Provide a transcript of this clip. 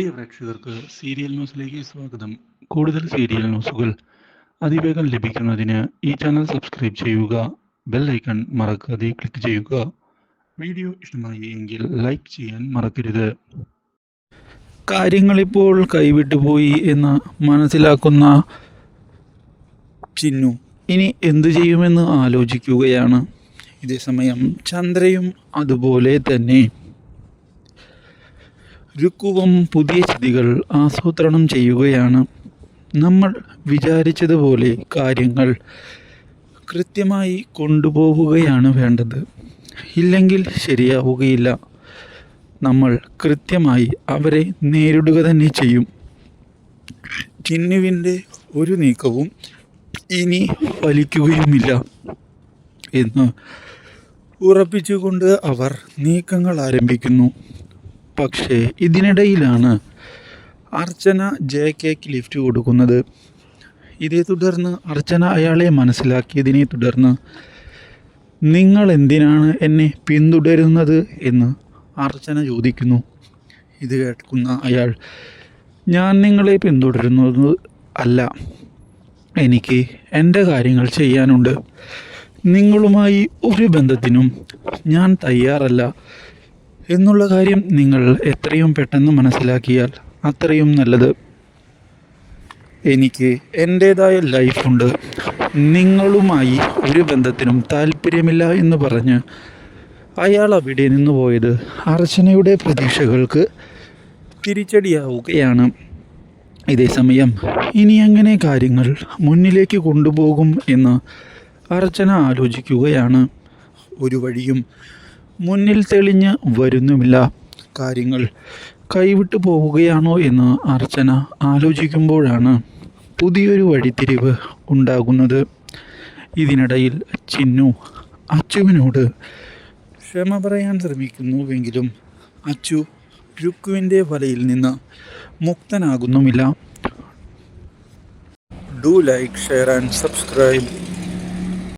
പ്രിയ പ്രേക്ഷകർക്ക് സീരിയൽ ന്യൂസിലേക്ക് സ്വാഗതം. കൂടുതൽ സീരിയൽ ന്യൂസുകൾ അതിവേഗം ലഭിക്കുന്നതിന് ഈ ചാനൽ സബ്സ്ക്രൈബ് ചെയ്യുക ബെൽ ഐക്കൺ മറക്കാതെ ക്ലിക്ക് ചെയ്യുക. വീഡിയോ ഇഷ്ടമായി എങ്കിൽ ലൈക്ക് ചെയ്യാൻ മറക്കരുത്. കാര്യങ്ങളിപ്പോൾ കൈവിട്ടുപോയി എന്ന് മനസ്സിലാക്കുന്ന ചിന്നു ഇനി എന്തു ചെയ്യുമെന്ന് ആലോചിക്കുകയാണ്. ഇതേസമയം ചന്ദ്രയും അതുപോലെ തന്നെ രുക്കുവും പുതിയ ചിതികൾ ആസൂത്രണം ചെയ്യുകയാണ്. നമ്മൾ വിചാരിച്ചതുപോലെ കാര്യങ്ങൾ കൃത്യമായി കൊണ്ടുപോവുകയാണ് വേണ്ടത്. ഇല്ലെങ്കിൽ ശരിയാവുകയില്ല. നമ്മൾ കൃത്യമായി അവരെ നേരിടുക തന്നെ ചെയ്യും. ചിന്നുവിന്റെ ഒരു നീക്കവും ഇനി ഫലിക്കുകയുമില്ല എന്ന് ഉറപ്പിച്ചുകൊണ്ട് അവർ നീക്കങ്ങൾ ആരംഭിക്കുന്നു. പക്ഷേ ഇതിനിടയിലാണ് അർച്ചന ജെ കെക്ക് ലിഫ്റ്റ് കൊടുക്കുന്നത്. ഇതേ തുടർന്ന് അർച്ചന അയാളെ മനസ്സിലാക്കിയതിനെ തുടർന്ന് നിങ്ങൾ എന്തിനാണ് എന്നെ പിന്തുടരുന്നത്? എന്ന് അർച്ചന ചോദിക്കുന്നു. ഇത് കേൾക്കുന്ന അയാൾ ഞാൻ നിങ്ങളെ പിന്തുടരുന്നത് അല്ല. എനിക്ക് എന്റെ കാര്യങ്ങൾ ചെയ്യാനുണ്ട്. നിങ്ങളുമായി ഒരു ബന്ധത്തിനും ഞാൻ തയ്യാറല്ല. എന്നുള്ള കാര്യം നിങ്ങൾ എത്രയും പെട്ടെന്ന് മനസ്സിലാക്കിയാൽ അത്രയും നല്ലത്. എനിക്ക് എന്റേതായ ലൈഫുണ്ട് നിങ്ങളുമായി ഒരു ബന്ധത്തിനും താല്പര്യമില്ല എന്ന് പറഞ്ഞ് അയാൾ അവിടെ നിന്ന് പോയത് അർച്ചനയുടെ പ്രതീക്ഷകൾക്ക് തിരിച്ചടിയാവുകയാണ്. ഇതേസമയം ഇനി അങ്ങനെ കാര്യങ്ങൾ മുന്നിലേക്ക് കൊണ്ടുപോകും എന്ന് അർച്ചന ആലോചിക്കുകയാണ്. ഒരു വഴിയും മുന്നിൽ തെളിഞ്ഞ് വരുന്നുമില്ല. കാര്യങ്ങൾ കൈവിട്ടു പോവുകയാണോ എന്ന് അർച്ചന ആലോചിക്കുമ്പോഴാണ് പുതിയൊരു വഴിത്തിരിവ് ഉണ്ടാകുന്നത്. ഇതിനിടയിൽ ചിന്നു അച്ചുവിനോട് ക്ഷമ പറയാൻ ശ്രമിക്കുന്നുവെങ്കിലും അച്ചു രുക്കുവിന്റെ വലയിൽ നിന്ന് മുക്തനാകുന്നുമില്ല. Do like share and subscribe.